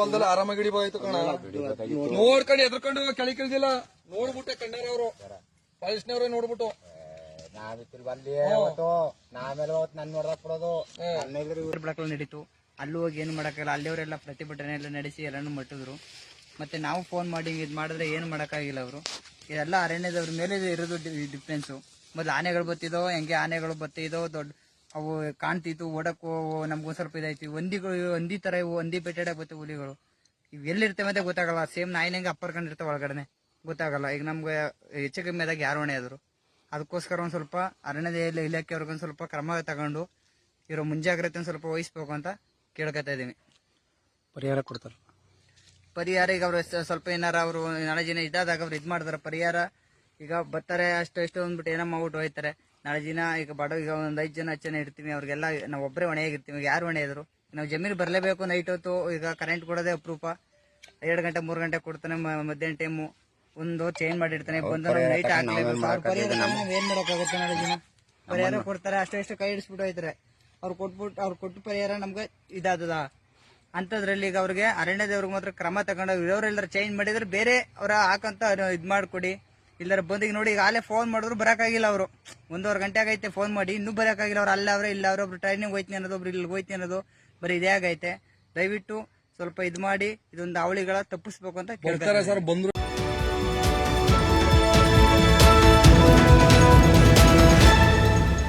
ಹೊಲದಲ್ಲಿ ಆರಾಮಾಗಿ ಹಿಡಿಬೋಯ್ತು ಕಣ. ನೋಡ್ಕೊಂಡು ಎದ್ರಕೊಂಡು ಕೆಳಗೆ ಇಳ್ದಿಲ್ಲ ನೋಡ್ಬಿಟ್ಟೆ. ಕಂಡಾರ ಅವರು ಪಾಲಿಸ್ನವ್ರೆ ನೋಡ್ಬಿಟ್ಟು ಅವತ್ತು ಅವತ್ತು ನನ್ನ ನೋಡ್ದಾಕ್ ಇವ್ರ ನಡೀತು. ಅಲ್ಲೂ ಹೋಗಿ ಏನು ಮಾಡೋಕ್ಕಾಗಲ್ಲ. ಅಲ್ಲಿಯವರೆಲ್ಲ ಪ್ರತಿಭಟನೆ ಎಲ್ಲ ನಡೆಸಿ ಎಲ್ಲಾನು ಮಟ್ಟಿದ್ರು. ಮತ್ತೆ ನಾವು ಫೋನ್ ಮಾಡಿ ಇದು ಮಾಡಿದ್ರೆ ಏನು ಮಾಡೋಕ್ಕಾಗಿಲ್ಲ ಅವರು. ಇದೆಲ್ಲ ಅರಣ್ಯದವ್ರ ಮೇಲೆ ಇರೋದು ಡಿಫ್ರೆನ್ಸ್ ಮೊದಲು ಆನೆಗಳು ಬತ್ತಿದೋ ಹೆಂಗೆ ಆನೆಗಳು ಬತ್ತಿದೋ ದೊಡ್ಡ ಅವು ಕಾಣ್ತಿತ್ತು ಓಡಕ್ಕೂ ನಮ್ಗೊಂದು ಸ್ವಲ್ಪ ಇದಾಯ್ತು. ಒಂದಿಗಳು ಒಂದಿ ತರ ಇವು ಒಂದಿ ಬೆಟ್ಟೆ ಆಗುತ್ತೆ ಹುಲಿಗಳು. ಇವು ಎಲ್ಲಿರ್ತವೆ ಅಂತ ಗೊತ್ತಾಗಲ್ಲ. ಸೇಮ್ ನಾಯಿನಂಗೆ ಅಪ್ಪರ್ಕೊಂಡಿರ್ತಾವೆ ಒಳಗಡೆ ಗೊತ್ತಾಗಲ್ಲ. ಈಗ ನಮ್ಗೆ ಹೆಚ್ಚು ಕಮ್ಮಿ ಆದಾಗ ಯಾರು ಹೊಣೆ ಆದ್ರು. ಅದಕ್ಕೋಸ್ಕರ ಒಂದು ಸ್ವಲ್ಪ ಅರಣ್ಯದ ಇಲ- ಇಲಾಖೆಯವ್ರಿಗೊಂದು ಸ್ವಲ್ಪ ಕ್ರಮ ತಗೊಂಡು ಇರೋ ಮುಂಜಾಗ್ರತೆ ಸ್ವಲ್ಪ ವಹಿಸ್ಬೇಕು ಅಂತ ಕೇಳ್ಕೊತಾ ಇದೀನಿ ಪರಿಹಾರ ಕೊಡ್ತಾರೆ. ಪರಿಹಾರ ಈಗ ಅವ್ರು ಸ್ವಲ್ಪ ಏನಾರ ಅವರು ನಾಳೆ ಜನ ಇದಾದಾಗ ಅವ್ರು ಇದು ಮಾಡ್ತಾರೆ. ಪರಿಹಾರ ಈಗ ಬರ್ತಾರೆ ಅಷ್ಟು ಎಷ್ಟು ಅಂದ್ಬಿಟ್ಟು ಏನಮ್ಮ ಮಾಡ್ಬಿಟ್ಟು ಹೋಯ್ತಾರೆ. ನಾಳೆ ದಿನ ಈಗ ಬಡ ಈಗ ಒಂದ್ ಐದು ಜನ ಹತ್ತು ಜನ ಇರ್ತೀವಿ ಅವ್ರಿಗೆಲ್ಲ ನಾವು ಒಬ್ಬರೇ ಹೊಣೆಯಾಗಿರ್ತೀವಿ ಯಾರು ಹೊಣೆ ಇದ್ರು ನಾವು ಜಮೀನು ಬರಲೇಬೇಕು ನೈಟ್ ಹೊತ್ತು ಈಗ ಕರೆಂಟ್ ಕೊಡೋದೇ ಅಪರೂಪ. ಎರಡು ಗಂಟೆ ಮೂರು ಗಂಟೆ ಕೊಡ್ತಾನೆ ಮಧ್ಯಾಹ್ನ ಟೈಮು ಒಂದು ಚೇಂಜ್ ಮಾಡಿರ್ತಾನೆ ಬಂದು ನೈಟ್ ಹಾಕ್ಲೇಬೇಕು. ಅವ್ರ ಪರಿಹಾರ ನಾವು ಏನು ಮಾಡೋಕ್ಕಾಗುತ್ತೆ ನಾಳೆ ದಿನ? ಪರಿಹಾರ ಕೊಡ್ತಾರೆ ಅಷ್ಟು ಇಷ್ಟು ಕೈ ಹಿಡಿಸ್ಬಿಟ್ಟು ಹೋಯ್ತಾರೆ. ಅವ್ರು ಕೊಟ್ಬಿಟ್ಟು ಅವ್ರು ಕೊಟ್ಟು ಪರಿಹಾರ ನಮ್ಗೆ ಇದಾದದ. ಅಂತದ್ರಲ್ಲಿ ಈಗ ಅವ್ರಿಗೆ ಅರಣ್ಯದವ್ರಿಗೆ ಮಾತ್ರ ಕ್ರಮ ತಗೊಂಡು ಇರೋರೆಲ್ಲರ ಚೇಂಜ್ ಮಾಡಿದ್ರೆ ಬೇರೆ ಅವ್ರ ಹಾಕಂತ ಇದ್ ಮಾಡ್ಕೊಡಿ. ಇಲ್ಲರ ಬಂದಿಗೆ ನೋಡಿ ಈಗ ಅಲ್ಲೇ ಫೋನ್ ಮಾಡಿದ್ರು ಬರಕಾಗಿಲ್ಲ ಅವರು. ಒಂದೂವರೆ ಗಂಟೆ ಆಗೈತೆ ಫೋನ್ ಮಾಡಿ ಇನ್ನೂ ಬರಕಾಗಿಲ್ಲ ಅವ್ರು. ಅಲ್ಲ ಅವ್ರೆ ಇಲ್ಲ ಅವ್ರ ಒಬ್ರು ಟ್ರೈನಿಂಗ್ ಹೋಯ್ತೀನಿ ಅನ್ನೋದು ಒಬ್ರು ಇಲ್ಲಿ ಹೋಯ್ತೀನಿ ಅನ್ನೋದು ಬರೀ ಇದೇ ಆಗೈತೆ. ದಯವಿಟ್ಟು ಸ್ವಲ್ಪ ಇದು ಮಾಡಿ ಇದೊಂದು ಅವಳಿಗಳ ತಪ್ಪಿಸ್ಬೇಕು ಅಂತ ಕೇಳ್ತಾರೆ ಸರ್ ಬಂದ್ರು.